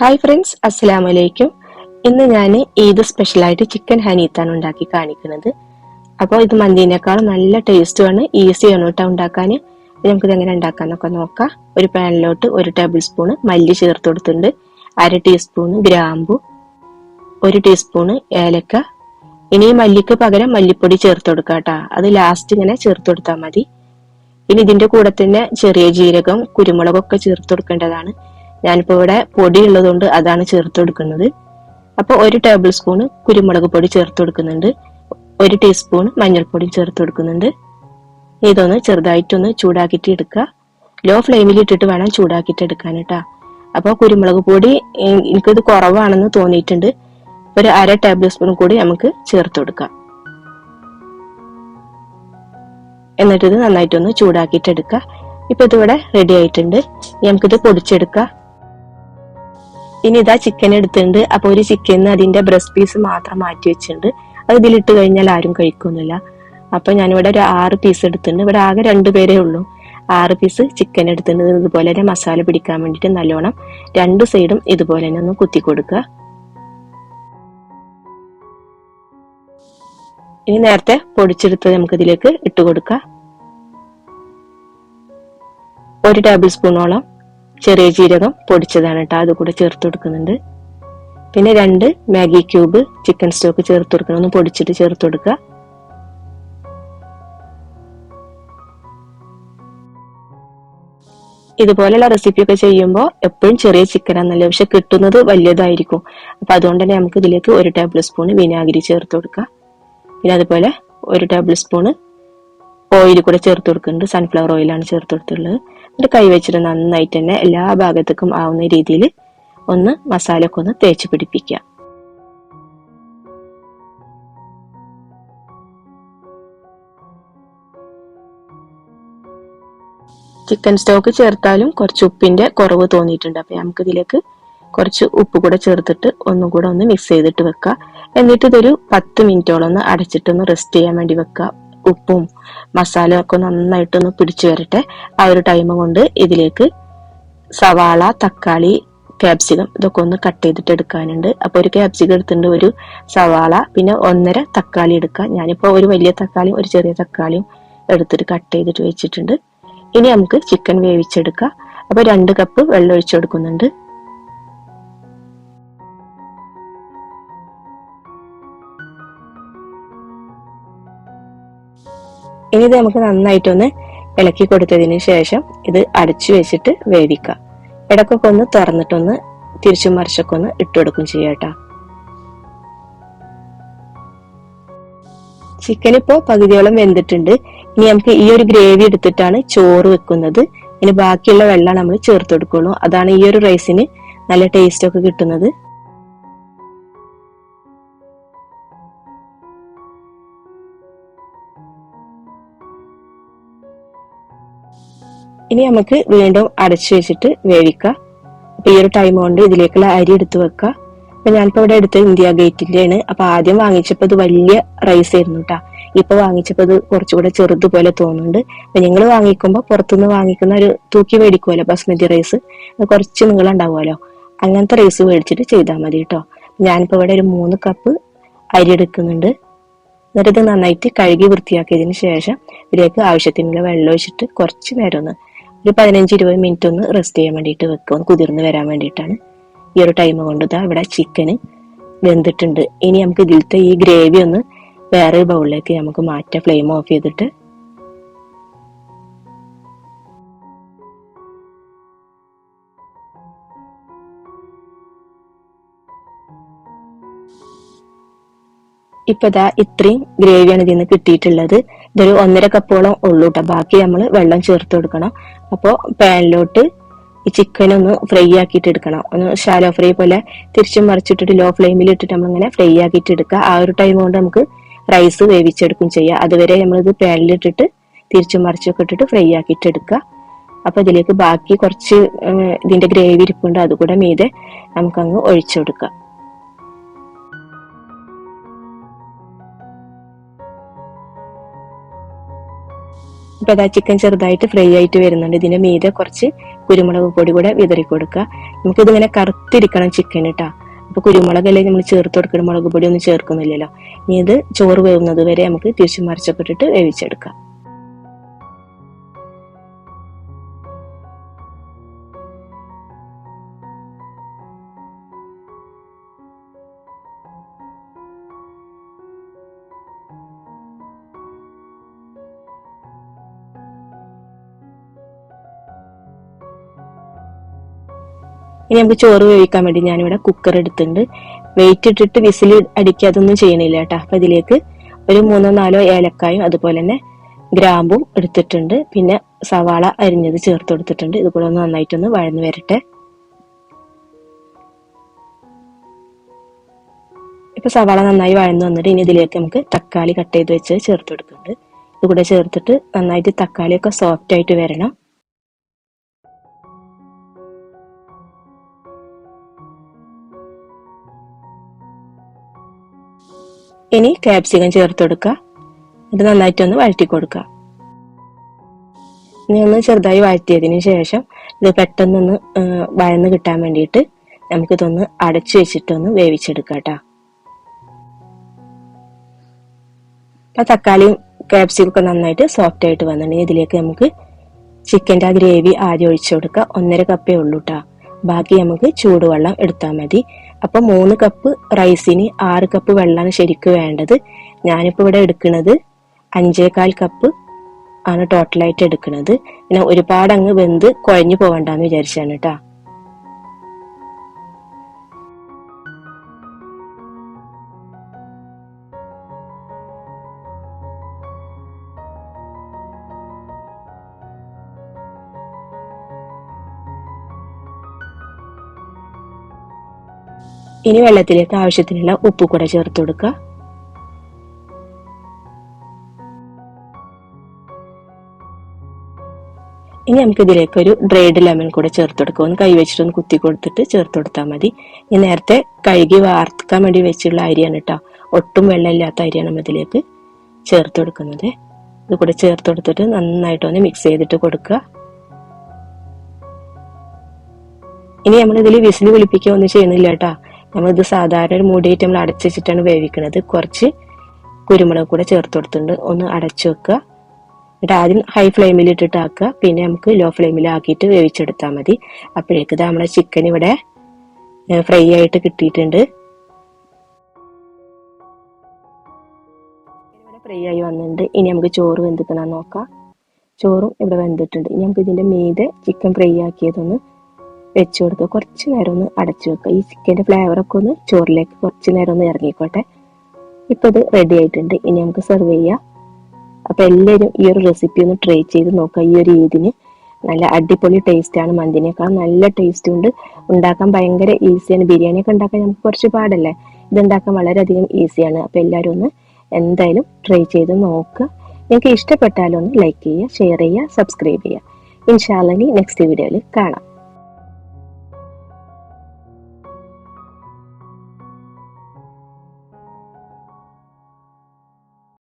Hi friends അസ്സലാമു വലൈക്കും ഇന്ന് ഞാൻ ഈദ് സ്പെഷ്യലായിട്ട് ചിക്കൻ ഹനീത്താണ് ഉണ്ടാക്കി കാണിക്കുന്നത്. അപ്പോൾ ഇത് മന്തിനേക്കാളും നല്ല ടേസ്റ്റുമാണ് ഈസിയാണ് കേട്ടോ ഉണ്ടാക്കാൻ നമുക്കിത് എങ്ങനെ ഉണ്ടാക്കാമെന്നൊക്കെ നോക്കാം. ഒരു പാനിലോട്ട് ഒരു ടേബിൾ സ്പൂണ് മല്ലി ചേർത്ത് കൊടുത്തിട്ടുണ്ട്. അര ടീസ്പൂണ് ഗ്രാമ്പു ഒരു ടീസ്പൂണ് ഏലക്ക. ഇനി മല്ലിക്ക് പകരം മല്ലിപ്പൊടി ചേർത്ത് കൊടുക്കാം കേട്ടോ. അത് ലാസ്റ്റ് ഇങ്ങനെ ചേർത്ത് കൊടുത്താൽ മതി. ഇനി ഇതിന്റെ കൂടെ തന്നെ ചെറിയ ജീരകം കുരുമുളകൊക്കെ ചേർത്ത് കൊടുക്കേണ്ടതാണ്. ഞാനിപ്പോ ഇവിടെ പൊടി ഉള്ളതുകൊണ്ട് അതാണ് ചേർത്ത് കൊടുക്കുന്നത്. അപ്പോൾ ഒരു ടേബിൾ സ്പൂൺ കുരുമുളക് പൊടി ചേർത്ത് കൊടുക്കുന്നുണ്ട്. ഒരു ടീസ്പൂൺ മഞ്ഞൾപ്പൊടി ചേർത്ത് കൊടുക്കുന്നുണ്ട്. ഇതൊന്ന് ചെറുതായിട്ടൊന്ന് ചൂടാക്കിയിട്ട് എടുക്കുക. ലോ ഫ്ലെയിമിൽ ഇട്ടിട്ട് വേണം ചൂടാക്കിയിട്ട് എടുക്കാൻ കേട്ടോ അപ്പോൾ കുരുമുളക് പൊടി എനിക്കത് കുറവാണെന്ന് തോന്നിയിട്ടുണ്ട്. ഒരു അര ടേബിൾ സ്പൂൺ കൂടി നമുക്ക് ചേർത്ത് കൊടുക്കാം. എന്നിട്ടിത് നന്നായിട്ടൊന്ന് ചൂടാക്കിയിട്ട് എടുക്കുക. ഇപ്പൊ ഇതിവിടെ റെഡി ആയിട്ടുണ്ട്. നമുക്കിത് പൊടിച്ചെടുക്കാം. ഇനി ഇതാ ചിക്കൻ എടുത്തിട്ടുണ്ട്. അപ്പൊ ഒരു ചിക്കൻ അതിന്റെ ബ്രസ്റ്റ് പീസ് മാത്രം മാറ്റി വെച്ചിട്ടുണ്ട്. അത് ഇതിലിട്ട് കഴിഞ്ഞാൽ ആരും കഴിക്കൊന്നുമില്ല അപ്പൊ ഞാനിവിടെ ഒരു ആറ് പീസ് എടുത്തിട്ടുണ്ട്. ഇവിടെ ആകെ രണ്ടു പേരേ ഉള്ളൂ. ആറ് പീസ് ചിക്കൻ എടുത്തിട്ടുണ്ട്. ഇത് ഇതുപോലെ തന്നെ മസാല പിടിക്കാൻ വേണ്ടിട്ട് നല്ലോണം രണ്ട് സൈഡും ഇതുപോലെ തന്നെ ഒന്ന് കുത്തി കൊടുക്കുക. ഇനി നേരത്തെ പൊടിച്ചെടുത്തത് നമുക്ക് ഇതിലേക്ക് ഇട്ട് കൊടുക്കാം. ഒരു ടേബിൾ സ്പൂണോളം ചെറിയ ജീരകം പൊടിച്ചതാണ് കേട്ടോ. അത് കൂടെ ചേർത്ത് കൊടുക്കുന്നുണ്ട്. പിന്നെ രണ്ട് മാഗി ക്യൂബ് ചിക്കൻ സ്റ്റോക്ക് ചേർത്ത് കൊടുക്കണം. ഒന്ന് പൊടിച്ചിട്ട് ചേർത്ത് കൊടുക്കുക. ഇതുപോലെയുള്ള റെസിപ്പിയൊക്കെ ചെയ്യുമ്പോൾ എപ്പോഴും ചെറിയ ചിക്കനാന്നല്ലേ പക്ഷെ കിട്ടുന്നത് വലിയതായിരിക്കും. അപ്പൊ അതുകൊണ്ട് തന്നെ നമുക്ക് ഇതിലേക്ക് ഒരു ടേബിൾ സ്പൂൺ വിനാഗിരി ചേർത്ത് കൊടുക്കുക. പിന്നെ അതുപോലെ ഒരു ടേബിൾ സ്പൂണ് ഓയിൽ കൂടെ ചേർത്ത് കൊടുക്കുന്നുണ്ട്. സൺഫ്ലവർ ഓയിലാണ് ചേർത്ത് കൊടുത്തിട്ടുള്ളത്. എന്നിട്ട് കൈ വെച്ചിട്ട് നന്നായിട്ട് തന്നെ എല്ലാ ഭാഗത്തേക്കും ആവുന്ന രീതിയിൽ ഒന്ന് മസാല ഒക്കെ ഒന്ന് തേച്ച് പിടിപ്പിക്കുക. ചിക്കൻ സ്റ്റോക്ക് ചേർത്താലും കുറച്ച് ഉപ്പിന്റെ കുറവ് തോന്നിയിട്ടുണ്ട്. അപ്പൊ നമുക്ക് ഇതിലേക്ക് കുറച്ച് ഉപ്പ് കൂടെ ചേർത്തിട്ട് ഒന്നും കൂടെ ഒന്ന് മിക്സ് ചെയ്തിട്ട് വെക്കുക. എന്നിട്ട് ഇതൊരു പത്ത് മിനിറ്റോളം ഒന്ന് അടച്ചിട്ടൊന്ന് റെസ്റ്റ് ചെയ്യാൻ വേണ്ടി വെക്കുക. ഉപ്പും മസാല ഒക്കെ നന്നായിട്ടൊന്ന് പിടിച്ചു വരട്ടെ. ആ ഒരു ടൈം കൊണ്ട് ഇതിലേക്ക് സവാള തക്കാളി ക്യാപ്സികം ഇതൊക്കെ ഒന്ന് കട്ട് ചെയ്തിട്ട് എടുക്കാനുണ്ട്. അപ്പൊ ഒരു ക്യാപ്സികം എടുത്തിട്ടുണ്ട് ഒരു സവാള പിന്നെ ഒന്നര തക്കാളി എടുക്കുക ഞാനിപ്പോ ഒരു വലിയ തക്കാളിയും ഒരു ചെറിയ തക്കാളിയും എടുത്തിട്ട് കട്ട് ചെയ്തിട്ട് വെച്ചിട്ടുണ്ട്. ഇനി നമുക്ക് ചിക്കൻ വേവിച്ചെടുക്കാം. അപ്പൊ രണ്ട് കപ്പ് വെള്ളം ഒഴിച്ചു കൊടുക്കുന്നുണ്ട്. ഇനി ഇത് നമുക്ക് നന്നായിട്ടൊന്ന് ഇളക്കി കൊടുത്തതിന് ശേഷം ഇത് അടച്ചു വെച്ചിട്ട് വേവിക്കാം. ഇടക്കൊക്കെ ഒന്ന് തുറന്നിട്ടൊന്ന് തിരിച്ചും മറിച്ചൊക്കെ ഒന്ന് ഇട്ടുകൊടുക്കും ചെയ്യാട്ടാ ചിക്കൻ ഇപ്പോൾ പകുതിയോളം വെന്തിട്ടുണ്ട്. ഇനി നമുക്ക് ഈ ഒരു ഗ്രേവി എടുത്തിട്ടാണ് ചോറ് വെക്കുന്നത്. ഇനി ബാക്കിയുള്ള വെള്ളം നമ്മൾ ചേർത്ത് കൊടുക്കുള്ളൂ. അതാണ് ഈ ഒരു റൈസിന് നല്ല ടേസ്റ്റ് ഒക്കെ കിട്ടുന്നത്. ഇനി നമുക്ക് വീണ്ടും അടച്ചു വെച്ചിട്ട് വേവിക്കാം. അപ്പൊ ഈ ഒരു ടൈം കൊണ്ട് ഇതിലേക്കുള്ള അരി എടുത്തു വെക്കുക അപ്പൊ ഞാനിപ്പോ ഇവിടെ എടുത്ത ഇന്ത്യ ഗേറ്റിന്റെ ആണ് അപ്പൊ ആദ്യം വാങ്ങിച്ചപ്പോ ഇത് വലിയ റൈസ് ആയിരുന്നു കേട്ടാ ഇപ്പൊ വാങ്ങിച്ചപ്പോ ഇത് കുറച്ചുകൂടെ ചെറുതുപോലെ തോന്നുന്നുണ്ട്. അപ്പൊ നിങ്ങൾ വാങ്ങിക്കുമ്പോ പുറത്തുനിന്ന് വാങ്ങിക്കുന്ന ഒരു തൂക്കി മേടിക്കുമല്ലോ ബസ്മതി റൈസ് കുറച്ച് നിങ്ങൾ ഉണ്ടാവുമല്ലോ അങ്ങനത്തെ റൈസ് മേടിച്ചിട്ട് ചെയ്താൽ മതി കേട്ടോ ഞാനിപ്പോ ഇവിടെ ഒരു മൂന്ന് കപ്പ് അരി എടുക്കുന്നുണ്ട്. എന്നിട്ട് ഇത് നന്നായിട്ട് കഴുകി വൃത്തിയാക്കിയതിന് ശേഷം ഇതിലേക്ക് ആവശ്യത്തിനുള്ള വെള്ളം ഒഴിച്ചിട്ട് കുറച്ച് നേരം ഒന്ന് ഒരു പതിനഞ്ച് ഇരുപത് മിനിറ്റ് ഒന്ന് റെസ്റ്റ് ചെയ്യാൻ വേണ്ടിയിട്ട് വെക്കുക ഒന്ന് കുതിർന്ന് വരാൻ വേണ്ടിയിട്ടാണ്. ഈ ഒരു ടൈം കൊണ്ട് ഇതാ ഇവിടെ ചിക്കന് വെന്തിട്ടുണ്ട്. ഇനി നമുക്ക് ഇതിലത്തെ ഈ ഗ്രേവി ഒന്ന് വേറെ ബൗളിലേക്ക് നമുക്ക് മാറ്റാം. ഫ്ലെയിം ഓഫ് ചെയ്തിട്ട്. ഇപ്പൊ ദാ ഇത്രയും ഗ്രേവിയാണ് ഇതിൽ നിന്ന് കിട്ടിയിട്ടുള്ളത്. ഇതൊരു ഒന്നര കപ്പോളം ഉള്ളൂ കേട്ടോ ബാക്കി നമ്മൾ വെള്ളം ചേർത്ത് കൊടുക്കണം. അപ്പോൾ പാനിലോട്ട് ഈ ചിക്കൻ ഒന്ന് ഫ്രൈ ആക്കിയിട്ട് എടുക്കണം. ഒന്ന് ഷാലോ ഫ്രൈ പോലെ തിരിച്ചും മറിച്ചിട്ടിട്ട് ലോ ഫ്ലെയിമിൽ ഇട്ടിട്ട് നമ്മളിങ്ങനെ ഫ്രൈ ആക്കിയിട്ട് എടുക്കുക. ആ ഒരു ടൈം കൊണ്ട് നമുക്ക് റൈസ് വേവിച്ചെടുക്കും ചെയ്യാം. അതുവരെ നമ്മളിത് പാനിലിട്ടിട്ട് തിരിച്ചും മറിച്ചൊക്കെ ഇട്ടിട്ട് ഫ്രൈ ആക്കിയിട്ട് എടുക്കുക. അപ്പോൾ ഇതിലേക്ക് ബാക്കി കുറച്ച് ഇതിന്റെ ഗ്രേവി ഇരിപ്പുണ്ട്. അതുകൂടെ മീതെ നമുക്കങ്ങ് ഒഴിച്ചു കൊടുക്കാം. ഇപ്പൊ അതാ ചിക്കൻ ചെറുതായിട്ട് ഫ്രൈ ആയിട്ട് വരുന്നുണ്ട്. ഇതിന്റെ മീതെ കുറച്ച് കുരുമുളക് പൊടി കൂടെ വിതറി കൊടുക്കുക. നമുക്കിതിങ്ങനെ കറുത്തിരിക്കണം ചിക്കൻ കേട്ടോ അപ്പൊ കുരുമുളകല്ലേ നമ്മൾ ചേർത്ത് കൊടുക്കണം മുളക് പൊടി ഒന്നും ചേർക്കുന്നില്ലല്ലോ. ഇനി ഇത് ചോറ് വേവുന്നത് വരെ നമുക്ക് തിരിച്ചു മറിച്ചൊക്കെ ഇട്ടിട്ട് വേവിച്ചെടുക്കാം. ഇനി നമുക്ക് ചോറ് വേവിക്കാൻ വേണ്ടി ഞാനിവിടെ കുക്കർ എടുത്തിട്ടുണ്ട്. വെയിറ്റ് ഇട്ടിട്ട് വിസിൽ അടിക്കാതൊന്നും ചെയ്യണില്ല കേട്ടോ. അപ്പൊ ഇതിലേക്ക് ഒരു മൂന്നോ നാലോ ഏലക്കായും അതുപോലെ തന്നെ ഗ്രാമ്പും എടുത്തിട്ടുണ്ട്. പിന്നെ സവാള അരിഞ്ഞത് ചേർത്ത് കൊടുത്തിട്ടുണ്ട്. ഇതുപോലെ ഒന്ന് നന്നായിട്ടൊന്ന് വഴന്ന് വരട്ടെ. ഇപ്പൊ സവാള നന്നായി വഴന്ന് വന്നിട്ട് ഇനി ഇതിലേക്ക് നമുക്ക് തക്കാളി കട്ട് ചെയ്ത് വെച്ച് ചേർത്ത് കൊടുക്കുന്നുണ്ട്. ഇതുകൂടെ ചേർത്തിട്ട് നന്നായിട്ട് തക്കാളിയൊക്കെ സോഫ്റ്റ് ആയിട്ട് വരണം. ഇനി ക്യാപ്സിക്കം ചേർത്ത് കൊടുക്കുക നന്നായിട്ട് ഒന്ന് വഴറ്റി കൊടുക്കുക ഇനി ഒന്ന് ചെറുതായി വഴറ്റിയതിന് ശേഷം ഇത് പെട്ടെന്നൊന്ന് വഴന്ന് കിട്ടാൻ വേണ്ടിയിട്ട് നമുക്കിതൊന്ന് അടച്ചു വെച്ചിട്ടൊന്ന് വേവിച്ചെടുക്കാം കേട്ടോ അപ്പൊ തക്കാളിയും ക്യാപ്സിക്കും ഒക്കെ നന്നായിട്ട് സോഫ്റ്റ് ആയിട്ട് വന്നിട്ടുണ്ടെങ്കിൽ ഇതിലേക്ക് നമുക്ക് ചിക്കന്റെ ആ ഗ്രേവി ആദ്യം ഒഴിച്ചു കൊടുക്കുക ഒന്നര കപ്പേ ഉള്ളൂ കേട്ടോ ബാക്കി നമുക്ക് ചൂടുവെള്ളം എടുത്താൽ മതി. അപ്പൊ മൂന്ന് കപ്പ് റൈസിന് ആറ് കപ്പ് വെള്ളമാണ് ശരിക്കും വേണ്ടത്. ഞാനിപ്പോൾ ഇവിടെ എടുക്കുന്നത് അഞ്ചേകാൽ കപ്പ് ആണ് ടോട്ടലായിട്ട് എടുക്കുന്നത്. പിന്നെ ഒരുപാട് അങ്ങ് വെന്ത് കുഴഞ്ഞു പോകണ്ടെന്ന് വിചാരിച്ചാണ് കേട്ടോ ഇനി വെള്ളത്തിലേക്ക് ആവശ്യത്തിനുള്ള ഉപ്പ് കൂടെ ചേർത്ത് കൊടുക്കുക ഇനി നമുക്ക് ഇതിലേക്ക് ഒരു ഡ്രൈഡ് ലെമൺ കൂടെ ചേർത്ത് കൊടുക്കുക ഒന്ന് കൈ വെച്ചിട്ട് ഒന്ന് കുത്തി കൊടുത്തിട്ട് ചേർത്ത് കൊടുത്താൽ മതി. ഇനി നേരത്തെ കഴുകി വാർക്കാൻ വേണ്ടി വെച്ചുള്ള അരിയാണ് കേട്ടോ. ഒട്ടും വെള്ളമില്ലാത്ത അരിയാണ് നമ്മൾ ഇതിലേക്ക് ചേർത്ത് കൊടുക്കുന്നത്. ഇത് കൂടെ ചേർത്ത് കൊടുത്തിട്ട് നന്നായിട്ട് ഒന്ന് മിക്സ് ചെയ്തിട്ട് കൊടുക്കുക. ഇനി നമ്മൾ ഇതിൽ വിസിൽ വിളിപ്പിക്കുക ഒന്നും ചെയ്യുന്നില്ല കേട്ടോ. നമ്മളിത് സാധാരണ ഒരു മൂടിയിട്ട് നമ്മൾ അടച്ചു വെച്ചിട്ടാണ് വേവിക്കുന്നത് കുറച്ച് കുരുമുളക് കൂടെ ചേർത്ത് കൊടുത്തിട്ടുണ്ട്. ഒന്ന് അടച്ചു വെക്കുക. എന്നിട്ട് ആദ്യം ഹൈ ഫ്ലെയിമിൽ ഇട്ടിട്ട് ആക്കുക. പിന്നെ നമുക്ക് ലോ ഫ്ലെയിമിൽ ആക്കിയിട്ട് വേവിച്ചെടുത്താൽ മതി. അപ്പോഴേക്ക് നമ്മുടെ ചിക്കൻ ഇവിടെ ഫ്രൈ ആയിട്ട് കിട്ടിയിട്ടുണ്ട്. ഫ്രൈ ആയി വന്നിട്ടുണ്ട്. ഇനി നമുക്ക് ചോറ് വെന്തിക്കണം നോക്കാം. ചോറും ഇവിടെ വെന്തിട്ടുണ്ട്. ഇനി നമുക്ക് ഇതിന്റെ മീതെ ചിക്കൻ ഫ്രൈ ആക്കിയതൊന്ന് വെച്ച് കൊടുക്കുക കുറച്ച് നേരം ഒന്ന് അടച്ചു വെക്കുക. ഈ ചിക്കന്റെ ഫ്ലേവറൊക്കെ ഒന്ന് ചോറിലേക്ക് കുറച്ച് നേരം ഒന്ന് ഇറങ്ങിക്കോട്ടെ. ഇപ്പം ഇത് റെഡി ആയിട്ടുണ്ട്. ഇനി നമുക്ക് സെർവ് ചെയ്യാം. അപ്പോൾ എല്ലാവരും ഈ ഒരു റെസിപ്പി ഒന്ന് ട്രൈ ചെയ്ത് നോക്കുക. ഈ ഒരു ഇതിന് നല്ല അടിപൊളി ടേസ്റ്റാണ് മന്തിനേക്കാൾ നല്ല ടേസ്റ്റ് ഉണ്ട്. ഉണ്ടാക്കാൻ ഭയങ്കര ഈസിയാണ് ബിരിയാണിയൊക്കെ ഉണ്ടാക്കാൻ നമുക്ക് കുറച്ച് പാടല്ലേ? ഇത് ഉണ്ടാക്കാൻ വളരെയധികം ഈസിയാണ് അപ്പോൾ എല്ലാവരും ഒന്ന് എന്തായാലും ട്രൈ ചെയ്ത് നോക്കുക. നിങ്ങൾക്ക് ഇഷ്ടപ്പെട്ടാലൊന്ന് ലൈക്ക് ചെയ്യുക ഷെയർ ചെയ്യുക സബ്സ്ക്രൈബ് ചെയ്യുക. ഇൻഷാല്ലി നെക്സ്റ്റ് വീഡിയോയിൽ കാണാം.